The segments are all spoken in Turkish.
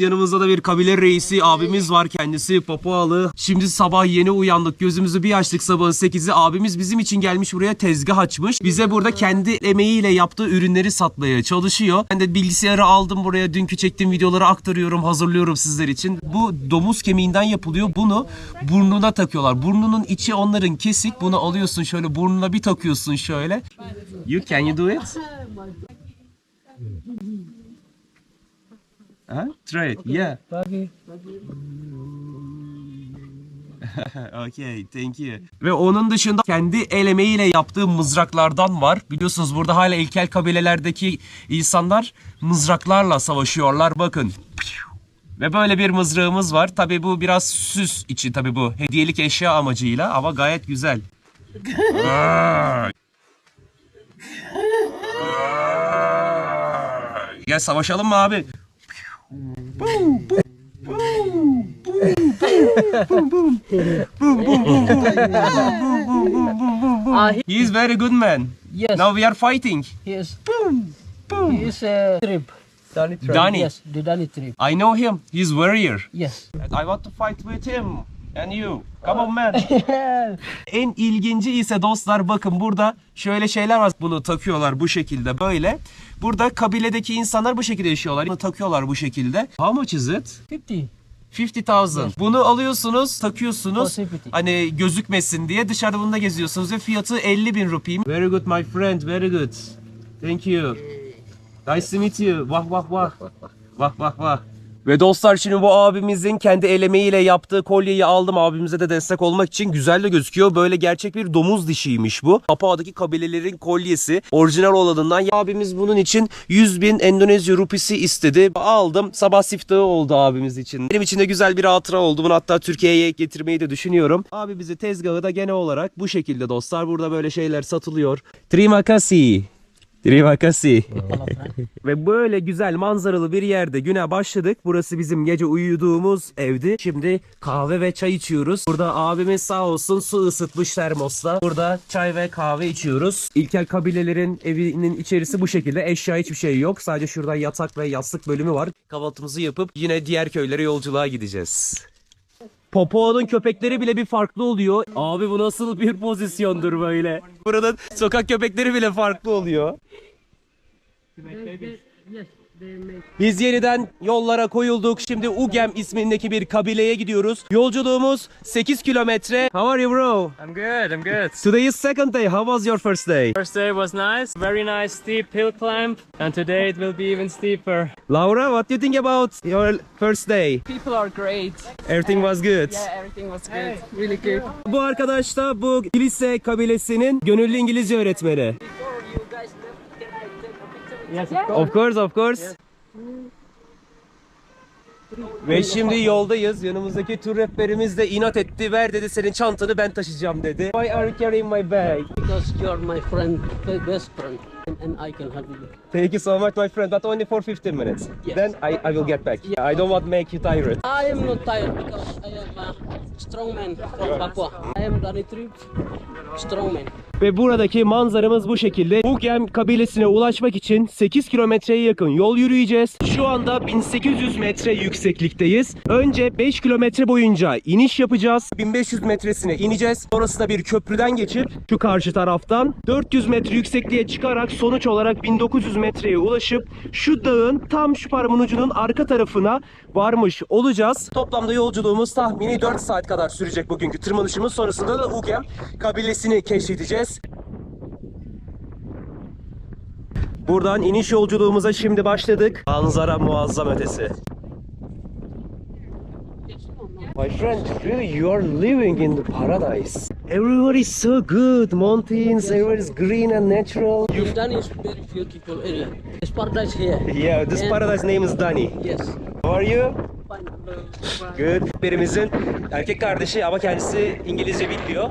Yanımızda da bir kabile reisi abimiz var kendisi Papualı. Şimdi sabah yeni uyandık gözümüzü bir açtık sabahın 8'i abimiz bizim için gelmiş buraya tezgah açmış. Bize burada kendi emeğiyle yaptığı ürünleri satmaya çalışıyor. Ben de bilgisayarı aldım buraya dünkü çektiğim videoları aktarıyorum hazırlıyorum sizler için. Bu domuz kemiğinden yapılıyor bunu burnuna takıyorlar. Burnunun içi onların kesik bunu alıyorsun şöyle burnuna bir takıyorsun şöyle. You can you do it? Huh? Try it. Yeah. okay, thank you. Ve onun dışında kendi el emeğiyle yaptığı mızraklardan var. Biliyorsunuz burada hala ilkel kabilelerdeki insanlar mızraklarla savaşıyorlar. Bakın. Ve böyle bir mızrağımız var. Tabi bu biraz süs için tabi bu. Hediyelik eşya amacıyla ama gayet güzel. Gel savaşalım mı abi? Ah, he, He is very good man. yes, Now we are fighting. he is. He is a trip. Danny trip. Danny. Yes, the Danny trip. I know him. He's warrior. Yes. And I want to fight with him. And you. Come on man. en ilginci ise dostlar bakın burada şöyle şeyler var. Bunu takıyorlar bu şekilde böyle. Burada kabiledeki insanlar bu şekilde yaşıyorlar. Bunu takıyorlar bu şekilde. How much is it? 50. 50,000. Bunu alıyorsunuz, takıyorsunuz. Hani gözükmesin diye dışarıda bununla geziyorsunuz ve fiyatı 50 bin rupi. Very good my friend, very good. Thank you. Nice to meet you. Vah vah vah. Vah vah vah. Ve dostlar şimdi bu abimizin kendi el emeğiyle yaptığı kolyeyi aldım. Abimize de destek olmak için güzel de gözüküyor. Böyle gerçek bir domuz dişiymiş bu. Papua'daki kabilelerin kolyesi. Orijinal olanından. Abimiz bunun için 100 bin Endonezya rupisi istedi. Aldım. Sabah siftahı oldu abimiz için. Benim için de güzel bir hatıra oldu. Bunu hatta Türkiye'ye getirmeyi de düşünüyorum. Abi bizi tezgahı da genel olarak bu şekilde dostlar. Burada böyle şeyler satılıyor. Terima kasih. Terima kasih. Ve böyle güzel manzaralı bir yerde güne başladık. Burası bizim gece uyuduğumuz evdi. Şimdi kahve ve çay içiyoruz. Burada abimiz sağ olsun su ısıtmış termosla. Burada çay ve kahve içiyoruz. İlkel kabilelerin evinin içerisi bu şekilde. Eşya hiçbir şey yok. Sadece şuradan yatak ve yastık bölümü var. Kahvaltımızı yapıp yine diğer köylere yolculuğa gideceğiz. Popo'nun köpekleri bile bir farklı oluyor. Abi bu nasıl bir pozisyondur böyle? Buranın sokak köpekleri bile farklı oluyor. Biz yeniden yollara koyulduk. Şimdi Ugem ismindeki bir kabileye gidiyoruz. Yolculuğumuz 8 kilometre. How are you bro? I'm good, I'm good. Today is second day. How was your first day? First day was nice, very nice steep hill climb, and today it will be even steeper. Laura, what do you think about your first day? People are great. Everything was good. Yeah, everything was good. Really good. Bu arkadaş da bu kilise kabilesinin gönüllü İngilizce öğretmeni. Yes, Of course, of course. Ve şimdi yoldayız. Yanımızdaki tur rehberimiz de inat etti. Ver dedi senin çantanı ben taşıyacağım dedi. Why are you carrying my bag? Because you're my friend, my best friend, and, I can help you. Thank you so much my friend, but only for 15 minutes. Yes. Then I, I will get back. I don't want to make you tired. I am not tired because I am a strong man from Papua. I am Danny trip, strong man. Ve buradaki manzaramız bu şekilde. Bugem kabilesine ulaşmak için 8 kilometreye yakın yol yürüyeceğiz. Şu anda 1800 metre yükseklikteyiz. Önce 5 kilometre boyunca iniş yapacağız. 1500 metresine ineceğiz. Sonrasında bir köprüden geçip şu karşı taraftan 400 metre yüksekliğe çıkarak sonuç olarak 1900 metreye ulaşıp şu dağın tam şu parmağın ucunun arka tarafına varmış olacağız. Toplamda yolculuğumuz tahmini 4 saat kadar sürecek bugünkü tırmanışımız. Sonrasında da Ugem kabilesini keşfedeceğiz. Buradan iniş yolculuğumuza şimdi başladık. Manzara muazzam ötesi. My friend, really you are living in the paradise. Everywhere is so good. Mountains, everywhere is green and natural. You... Danny is very beautiful area. It's paradise here. Yeah, this And- paradise name is Dani. Yes. How are you? Fine. Good. Birimizin erkek kardeşi ama kendisi İngilizce bilmiyor.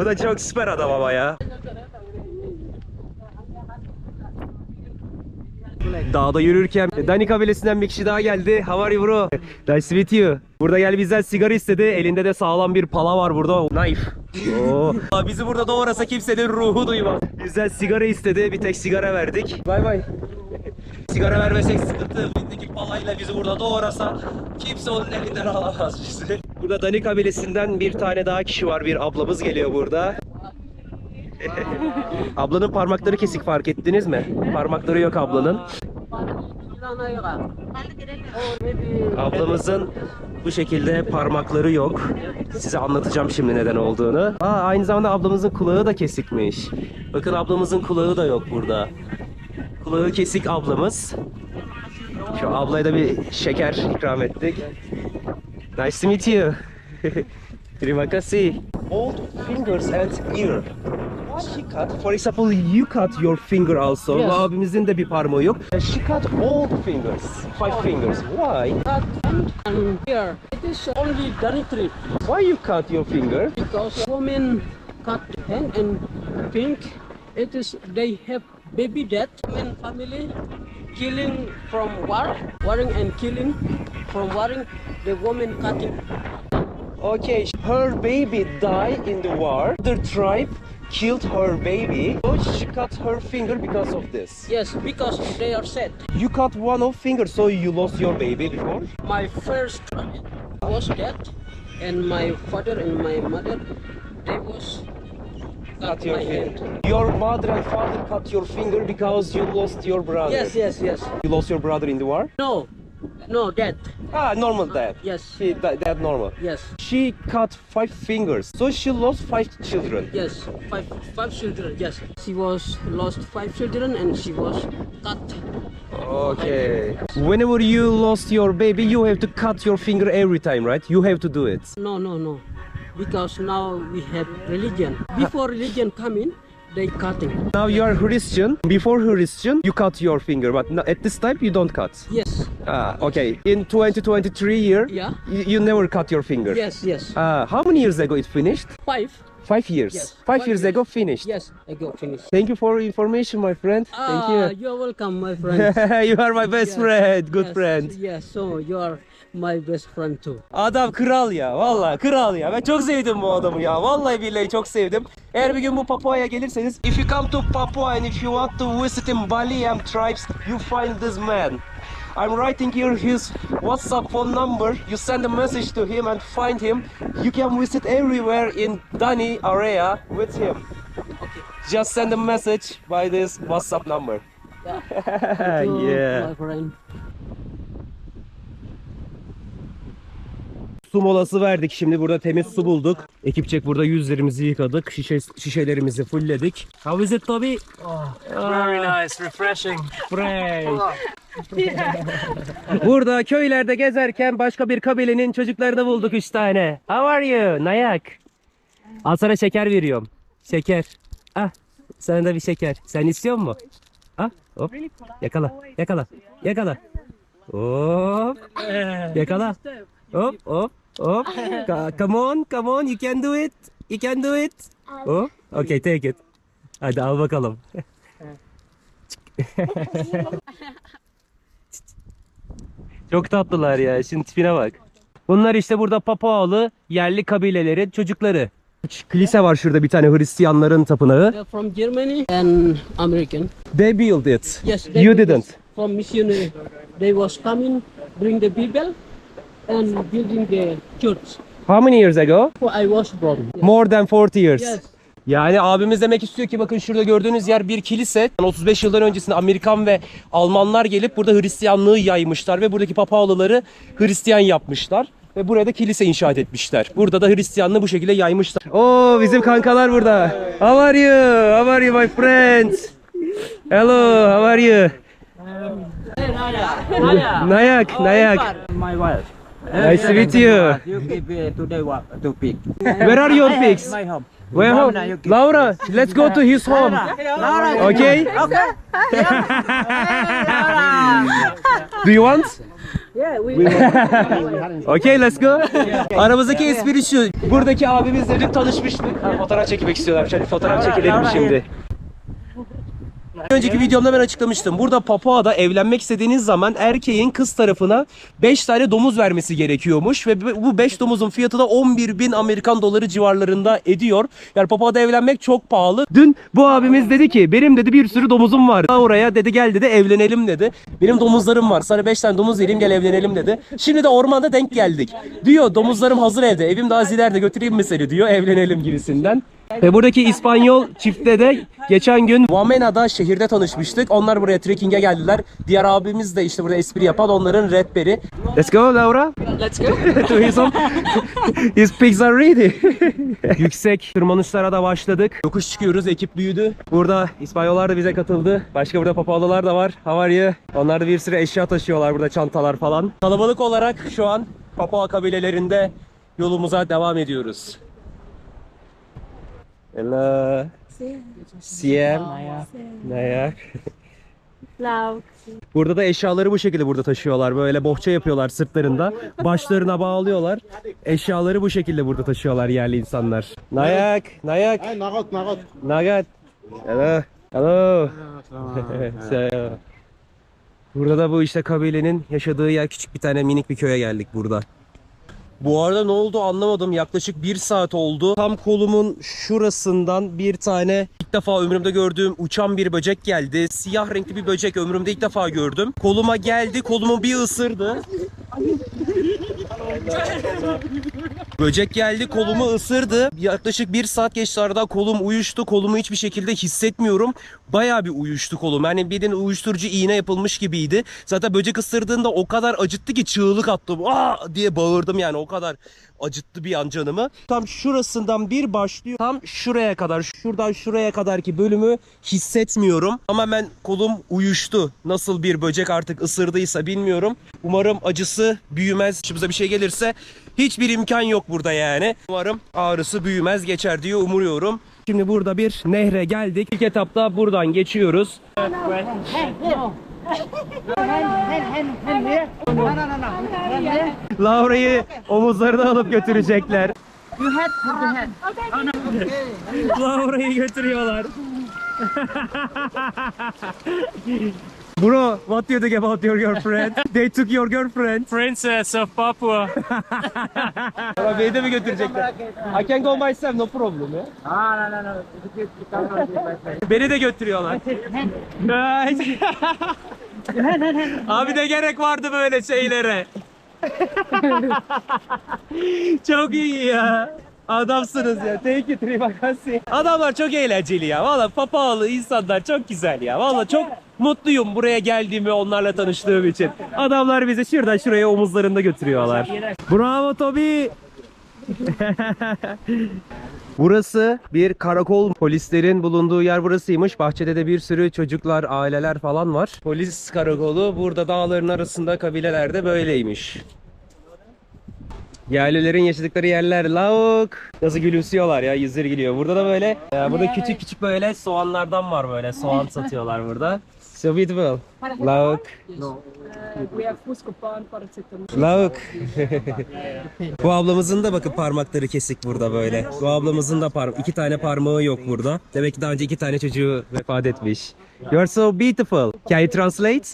Bu da çok süper adam ama ya. Dağda yürürken Dani kabilesinden bir kişi daha geldi. How are you bro? Nice to meet you. Burada gel bizden sigara istedi. Elinde de sağlam bir pala var burada. Knife. Oo. Bizi burada doğrasa kimsenin ruhu duymaz. Bizden sigara istedi. Bir tek sigara verdik. Bay bay. Sigara vermesek sıkıntı. Elindeki palayla bizi burada doğrasa kimse onun elinden alamaz bizi. Burada Dani kabilesinden bir tane daha kişi var. Bir ablamız geliyor burada. Ablanın parmakları kesik fark ettiniz mi? Parmakları yok ablanın. Ablamızın bu şekilde parmakları yok. Size anlatacağım şimdi neden olduğunu. Aa, aynı zamanda ablamızın kulağı da kesikmiş. Bakın ablamızın kulağı da yok burada. Kulağı kesik ablamız. Şu ablaya da bir şeker ikram ettik. Nice to meet you. Terima kasih. Old fingers and ear. She cut, for example, you cut your finger also. Yes. Bu abimizin de bir parmağı yok. She cut all fingers, five fingers. Why? Cut and, here. It is only trip Why you cut your finger? because women cut hand and pink. It is they have baby death. Family killing from war, warring and killing from warring. The woman cutting. Okay, her baby died in the war. The tribe killed her baby. So she cut her finger because of this. Yes, because they are sad. You cut one of finger, so you lost your baby before? My first was dead, and my father and my mother they was cut your finger. Your mother and father cut your finger because you lost your brother. Yes, yes, yes. You lost your brother in the war? No, no, dead. Ah, normal death. Yes, She that, that normal. yes, She cut five fingers, so she lost five children. yes. Five, five children. Yes, she was lost five children, and she was cut. Okay. Whenever you lost your baby, you have to cut your finger every time, right? You have to do it. No, no, no, because now we have religion. Before religion come in, they cutting. Now you are Christian. Before Christian, you cut your finger, but no- at this time you don't cut. Yes, Ah, okay. In 2023 year, Yeah. you, never cut your finger. yes, yes. Ah, how many years ago it finished? Five. Five years. Yes, Five, five years, years. ago finished. Yes, I go finish. Thank you for information, my friend. Ah, Thank you. you're welcome, my friend. you are my best Yes, friend, good yes, friend. Yes, so you are my best friend too. Adam kral ya, vallahi kral ya. Ben çok sevdim bu adamı ya. Vallahi billahi çok sevdim. Eğer bir gün bu Papua'ya gelirseniz, if you come to Papua and if you want to visit in Bali and tribes, you find this man. I'm writing here his WhatsApp phone number. You send a message to him and find him. You can visit everywhere in Dani area with him. Okay. Just send a message by this WhatsApp number. Thank you, yeah. my friend. Su molası verdik. Şimdi burada temiz su bulduk. Ekipçek burada yüzlerimizi yıkadık. Şişe, şişelerimizi fullledik. How is it Toby? Very nice, refreshing, fresh. Burada köylerde gezerken başka bir kabilenin çocuklarını bulduk üç tane. How are you? Nayak. Al sana şeker veriyorum. Şeker. Ah. Sana da bir şeker. Sen istiyor musun? Ah. Hop. Yakala. Yakala. Yakala. Hop. Yakala. Hop hop hop. Ka- come on, come on. You can do it. You can do it. Oh. Okay, take it. Hadi al bakalım. Çok tatlılar ya. Şimdi tipine bak. Bunlar işte burada Papualı yerli kabilelerin çocukları. Kilise var şurada bir tane Hristiyanların tapınağı. They're from Germany and American. They built it. Yes, they You didn't. From missionary, they was coming, bring the Bible, and building the church. How many years ago? I was born. More than 40 years. Yes. Yani abimiz demek istiyor ki bakın şurada gördüğünüz yer bir kilise. 35 yıldan öncesinde Amerikan ve Almanlar gelip burada Hristiyanlığı yaymışlar ve buradaki Papalıları Hristiyan yapmışlar. Ve buraya da kilise inşaat etmişler. Burada da Hristiyanlığı bu şekilde yaymışlar. Oo bizim kankalar burada. How are you? How are you my friends? Hello, how are you? Nayak, Nayak. My wife. Nice to meet you. You give uh, today what to pick. Where are your pigs? My home. Where home? Laura, let's go to his home. Laura. Okay? Okay. Do you want? Yeah, we. Okay let's go. Aramızdaki espri şu. Buradaki abimizle dün tanışmıştık. Fotoğraf çekmek istiyorlar. Şöyle fotoğraf çekilelim şimdi. Önceki videomda ben açıklamıştım. Burada Papua'da evlenmek istediğiniz zaman erkeğin kız tarafına 5 tane domuz vermesi gerekiyormuş ve bu 5 domuzun fiyatı da 11 bin Amerikan doları civarlarında ediyor. Yani Papua'da evlenmek çok pahalı. Dün bu abimiz dedi ki benim dedi bir sürü domuzum var. Oraya dedi gel dedi evlenelim dedi. Benim domuzlarım var. Sana 5 tane domuz vereyim gel evlenelim dedi. Şimdi de ormanda denk geldik. Diyor domuzlarım hazır evde. Evim daha ileride götüreyim mi seni diyor. Evlenelim gibisinden. Ve buradaki İspanyol çiftle de geçen gün Wamena'da şehirde tanışmıştık. Onlar buraya trekking'e geldiler. Diğer abimiz de işte burada espri yapan onların rehberi. Let's go Laura. Let's go. to his home. His pigs are ready. Yüksek tırmanışlara da başladık. Yokuş çıkıyoruz. Ekip büyüdü. Burada İspanyollar da bize katıldı. Başka burada Papualılar da var. How are you? Onlar da bir sürü eşya taşıyorlar burada çantalar falan. Kalabalık olarak şu an Papua kabilelerinde yolumuza devam ediyoruz. Hello. Siem. Nayak. Burada da eşyaları bu şekilde burada taşıyorlar. Böyle bohça yapıyorlar sırtlarında. Başlarına bağlıyorlar. Eşyaları bu şekilde burada taşıyorlar yerli insanlar. Nayak, Nayak. Nagot, nagot. Nagat. Hello. Hello. So, burada da bu işte kabilenin yaşadığı yer küçük bir tane minik bir köye geldik burada. Bu arada ne oldu anlamadım. Yaklaşık bir saat oldu. Tam kolumun şurasından bir tane ilk defa ömrümde gördüğüm uçan bir böcek geldi. Siyah renkli bir böcek ömrümde ilk defa gördüm. Koluma geldi, kolumu bir ısırdı. Böcek geldi kolumu ısırdı. Yaklaşık bir saat geçti aradan kolum uyuştu. Kolumu hiçbir şekilde hissetmiyorum. Bayağı bir uyuştu kolum. Yani birinin uyuşturucu iğne yapılmış gibiydi. Zaten böcek ısırdığında o kadar acıttı ki çığlık attım. Aa diye bağırdım yani o kadar acıttı bir an canımı. Tam şurasından bir başlıyor. Tam şuraya kadar, şuradan şuraya kadar ki bölümü hissetmiyorum. Ama ben kolum uyuştu. Nasıl bir böcek artık ısırdıysa bilmiyorum. Umarım acısı büyümez. Başımıza bir şey gelirse hiçbir imkan yok burada yani. Umarım ağrısı büyümez geçer diye umuyorum. Şimdi burada bir nehre geldik. İlk etapta buradan geçiyoruz. Laura'yı omuzlarına alıp götürecekler. Laura'yı götürüyorlar. Bro, what do you think about your girlfriend? They took your girlfriend. Princess of Papua. Ama beni de mi götürecekler? I can go myself, no problem ya. Ah, no, no, no. Friend. Beni de götürüyorlar. Abi ne gerek vardı böyle şeylere? çok iyi ya. Adamsınız ya. Thank you Trivakasi. Adamlar çok eğlenceli ya. Valla papalı insanlar çok güzel ya. Valla çok mutluyum buraya geldiğimi onlarla tanıştığım için. Adamlar bizi şuradan şuraya omuzlarında götürüyorlar. Bravo Tobi. Burası bir karakol. Polislerin bulunduğu yer burasıymış. Bahçede de bir sürü çocuklar, aileler falan var. Polis karakolu burada dağların arasında kabilelerde böyleymiş. Yerlilerin yaşadıkları yerler lavuk. Nasıl gülümsüyorlar ya yüzleri gülüyor. Burada da böyle ya burada küçük küçük böyle soğanlardan var böyle. Soğan satıyorlar burada. So beautiful. Lavuk. Lavuk. Bu ablamızın da bakın parmakları kesik burada böyle. Bu ablamızın da par iki tane parmağı yok burada. Demek ki daha önce iki tane çocuğu vefat etmiş. You are so beautiful. Can you translate?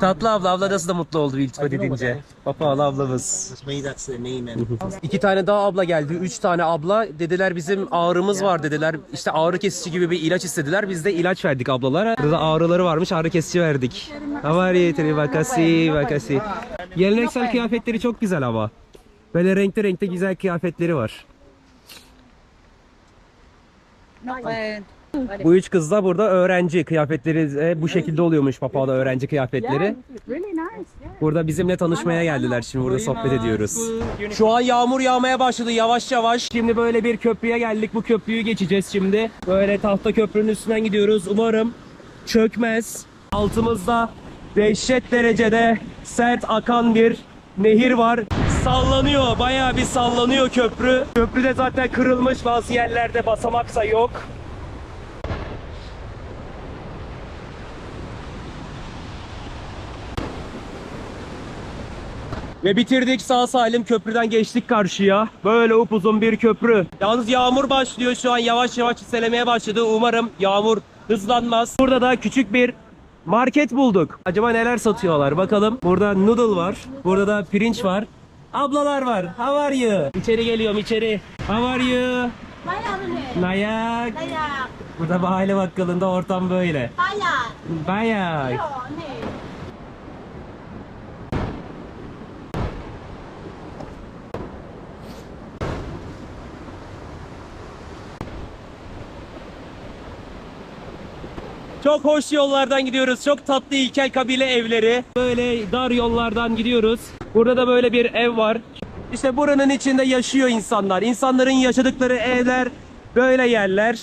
Tatlı abla, abla nasıl da mutlu oldu iltifat edince. Papalı ablamız. İki tane daha abla geldi. Üç tane abla dediler bizim ağrımız var dediler. İşte ağrı kesici gibi bir ilaç istediler. Biz de ilaç verdik ablalara. Burada ağrıları varmış ağrı kesici verdik. Havari terima kasih, vakasi. Geleneksel kıyafetleri çok güzel ama. Böyle renkli renkli güzel kıyafetleri var. Bu üç kız da burada öğrenci kıyafetleri e, bu şekilde oluyormuş Papa'da öğrenci kıyafetleri. Burada bizimle tanışmaya geldiler. Şimdi burada sohbet ediyoruz. Şu an yağmur yağmaya başladı yavaş yavaş. Şimdi böyle bir köprüye geldik. Bu köprüyü geçeceğiz şimdi. Böyle tahta köprünün üstünden gidiyoruz. Umarım çökmez. Altımızda dehşet derecede sert akan bir nehir var. Sallanıyor. Bayağı bir sallanıyor köprü. Köprü de zaten kırılmış. Bazı yerlerde basamaksa yok. Ve bitirdik sağ salim köprüden geçtik karşıya. Böyle upuzun bir köprü. Yalnız yağmur başlıyor şu an yavaş yavaş çiselemeye başladı. Umarım yağmur hızlanmaz. Burada da küçük bir market bulduk. Acaba neler satıyorlar bakalım. Burada noodle var. Burada da pirinç var. Ablalar var. How are you? İçeri geliyorum içeri. How are you? Nayak. Burada mahalle bakkalında ortam böyle. Bayağı. Çok hoş yollardan gidiyoruz. Çok tatlı ilkel kabile evleri. Böyle dar yollardan gidiyoruz. Burada da böyle bir ev var. İşte buranın içinde yaşıyor insanlar. İnsanların yaşadıkları evler böyle yerler.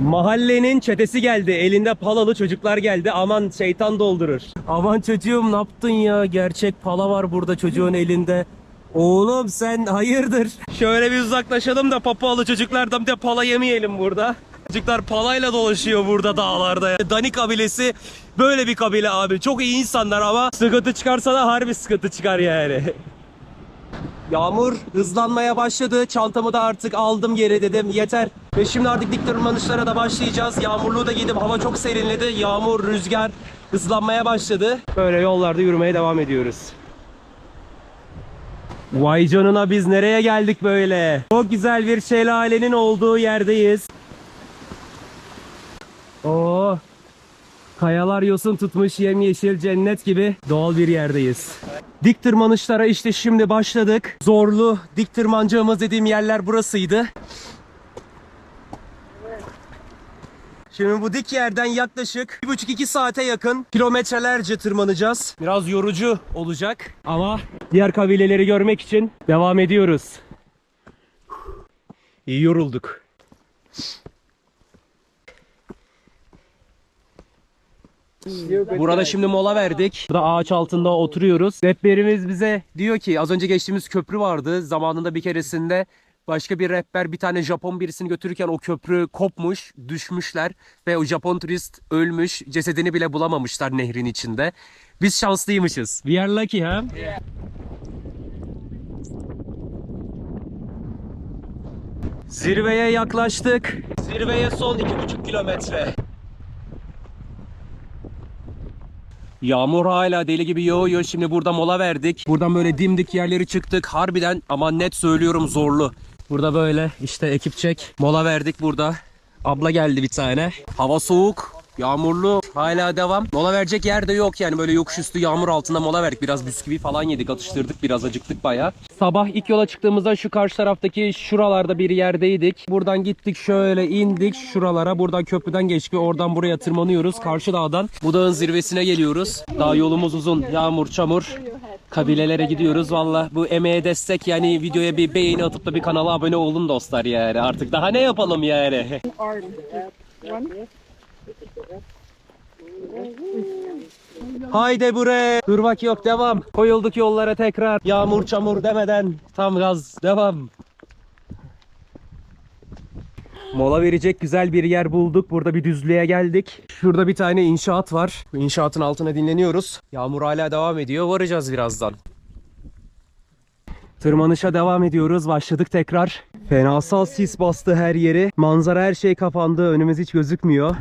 Mahallenin çetesi geldi. Elinde palalı çocuklar geldi. Aman şeytan doldurur. Aman çocuğum ne yaptın ya? Gerçek pala var burada çocuğun elinde. Oğlum sen hayırdır? Şöyle bir uzaklaşalım da papalı çocuklardan bir de pala yemeyelim burada. Çocuklar palayla dolaşıyor burada dağlarda. ya. Dani kabilesi böyle bir kabile abi. Çok iyi insanlar ama sıkıntı çıkarsa da harbi sıkıntı çıkar yani. Yağmur hızlanmaya başladı. Çantamı da artık aldım geri dedim. Yeter. Ve şimdi artık dik tırmanışlara da başlayacağız. Yağmurluğu da giydim. Hava çok serinledi. Yağmur, rüzgar hızlanmaya başladı. Böyle yollarda yürümeye devam ediyoruz. Vay canına biz nereye geldik böyle? Çok güzel bir şelalenin olduğu yerdeyiz. Oo. Kayalar yosun tutmuş yemyeşil cennet gibi doğal bir yerdeyiz. Dik tırmanışlara işte şimdi başladık. Zorlu dik tırmancağımız dediğim yerler burasıydı. Şimdi bu dik yerden yaklaşık 1,5-2 saate yakın kilometrelerce tırmanacağız. Biraz yorucu olacak ama diğer kabileleri görmek için devam ediyoruz. İyi yorulduk. Burada şimdi mola verdik. Burada ağaç altında oturuyoruz. Rehberimiz bize diyor ki az önce geçtiğimiz köprü vardı. Zamanında bir keresinde başka bir rehber bir tane Japon birisini götürürken o köprü kopmuş, düşmüşler ve o Japon turist ölmüş. Cesedini bile bulamamışlar nehrin içinde. Biz şanslıymışız. We are lucky ha? Zirveye yaklaştık. Zirveye son 2,5 kilometre. Yağmur hala deli gibi yağıyor. Şimdi burada mola verdik. Buradan böyle dimdik yerleri çıktık. Harbiden ama net söylüyorum zorlu. Burada böyle işte ekip çek. Mola verdik burada. Abla geldi bir tane. Hava soğuk. Yağmurlu hala devam. Mola verecek yer de yok yani böyle yokuş üstü yağmur altında mola verdik. Biraz bisküvi falan yedik atıştırdık biraz acıktık baya. Sabah ilk yola çıktığımızda şu karşı taraftaki şuralarda bir yerdeydik. Buradan gittik şöyle indik şuralara. Buradan köprüden geçtik ve oradan buraya tırmanıyoruz. Karşı dağdan bu dağın zirvesine geliyoruz. Daha yolumuz uzun. Yağmur, çamur. Kabilelere gidiyoruz. Valla bu emeğe destek yani videoya bir beğeni atıp da bir kanala abone olun dostlar yani. Artık daha ne yapalım yani. Haydi buraya. Durmak yok devam. Koyulduk yollara tekrar. Yağmur çamur demeden tam gaz devam. Mola verecek güzel bir yer bulduk. Burada bir düzlüğe geldik. Şurada bir tane inşaat var. Bu inşaatın altına dinleniyoruz. Yağmur hala devam ediyor. Varacağız birazdan. Tırmanışa devam ediyoruz. Başladık tekrar. Fenasal sis bastı her yeri. Manzara her şey kapandı. Önümüz hiç gözükmüyor.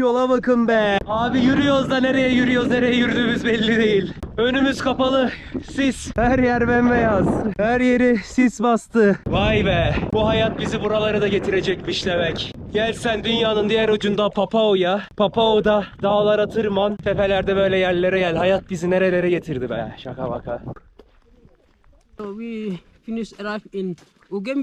Yola bakın be. Abi yürüyoruz da nereye yürüyoruz, nereye yürüdüğümüz belli değil. Önümüz kapalı. Sis. Her yer bembeyaz. Her yeri sis bastı. Vay be. Bu hayat bizi buralara da getirecekmiş demek. Gel sen dünyanın diğer ucunda Papao'ya. Papao'da dağlara tırman. Tepelerde böyle yerlere gel. Hayat bizi nerelere getirdi be. Şaka baka. We finished arrive in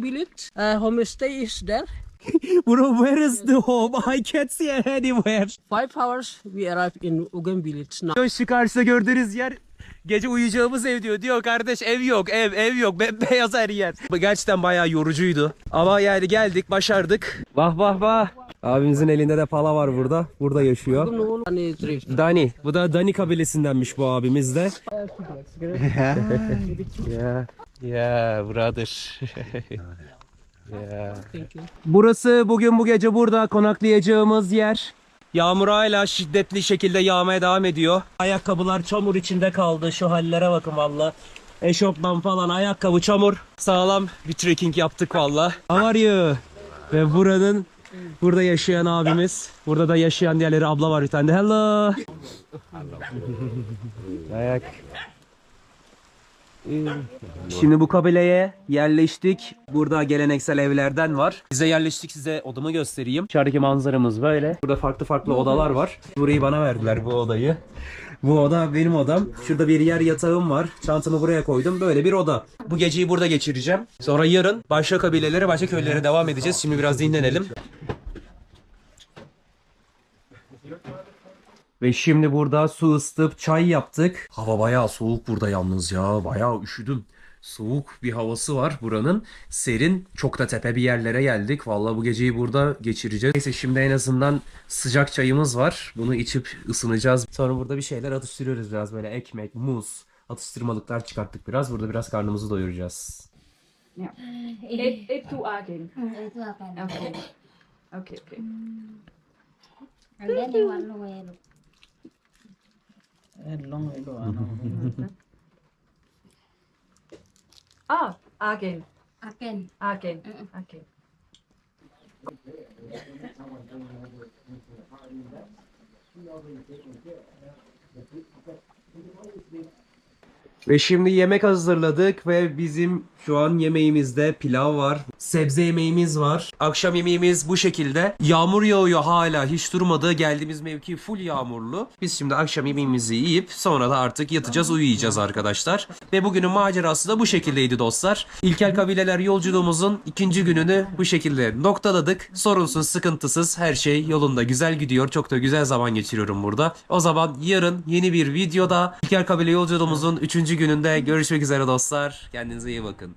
village. Uh, homestay is there. Bro, where is the home? I can't see anywhere. Five hours we arrived in Ugem village now. Şu karşıda gördüğünüz yer gece uyuyacağımız ev diyor. Diyor kardeş ev yok ev ev yok beyaz her yer. Gerçekten bayağı yorucuydu. Ama yani geldik başardık. Vah vah vah. Abimizin elinde de pala var burada. Burada yaşıyor. Rich. Dani. Bu da Dani kabilesindenmiş bu abimiz de. yeah. Yeah brother. Yeah. Thank you. Burası bugün bu gece burada konaklayacağımız yer. Yağmur hala şiddetli şekilde yağmaya devam ediyor. Ayakkabılar çamur içinde kaldı. Şu hallere bakın valla. Eşofman falan ayakkabı çamur. Sağlam bir trekking yaptık valla. How are you? Ve buranın burada yaşayan abimiz. Burada da yaşayan diğerleri abla var bir tane de. Hello. Ayak. Şimdi bu kabileye yerleştik. Burada geleneksel evlerden var. Bize yerleştik size odamı göstereyim. Dışarıdaki manzaramız böyle. Burada farklı farklı odalar var. Burayı bana verdiler bu odayı. Bu oda benim odam. Şurada bir yer yatağım var. Çantamı buraya koydum. Böyle bir oda. Bu geceyi burada geçireceğim. Sonra yarın başka kabilelere, başka köylere devam edeceğiz. Şimdi biraz dinlenelim. Ve şimdi burada su ısıtıp çay yaptık. Hava bayağı soğuk burada yalnız ya. Bayağı üşüdüm. Soğuk bir havası var buranın. Serin. Çok da tepe bir yerlere geldik. Vallahi bu geceyi burada geçireceğiz. Neyse şimdi en azından sıcak çayımız var. Bunu içip ısınacağız. Sonra burada bir şeyler atıştırıyoruz biraz böyle ekmek, muz. Atıştırmalıklar çıkarttık biraz. Burada biraz karnımızı doyuracağız. Eight, eight to again. Ừ, thưa cái này. Okay. Okay, okay. And then they want to wear look. Ah, again. Again. Again. Mm-mm. Okay. Ve şimdi yemek hazırladık ve bizim şu an yemeğimizde pilav var. Sebze yemeğimiz var. Akşam yemeğimiz bu şekilde. Yağmur yağıyor hala hiç durmadı. Geldiğimiz mevki full yağmurlu. Biz şimdi akşam yemeğimizi yiyip sonra da artık yatacağız uyuyacağız arkadaşlar. Ve bugünün macerası da bu şekildeydi dostlar. İlkel kabileler yolculuğumuzun ikinci gününü bu şekilde noktaladık. Sorunsuz, sıkıntısız her şey yolunda güzel gidiyor. Çok da güzel zaman geçiriyorum burada. O zaman yarın yeni bir videoda İlkel kabile yolculuğumuzun üçüncü gününde görüşmek üzere dostlar. Kendinize iyi bakın.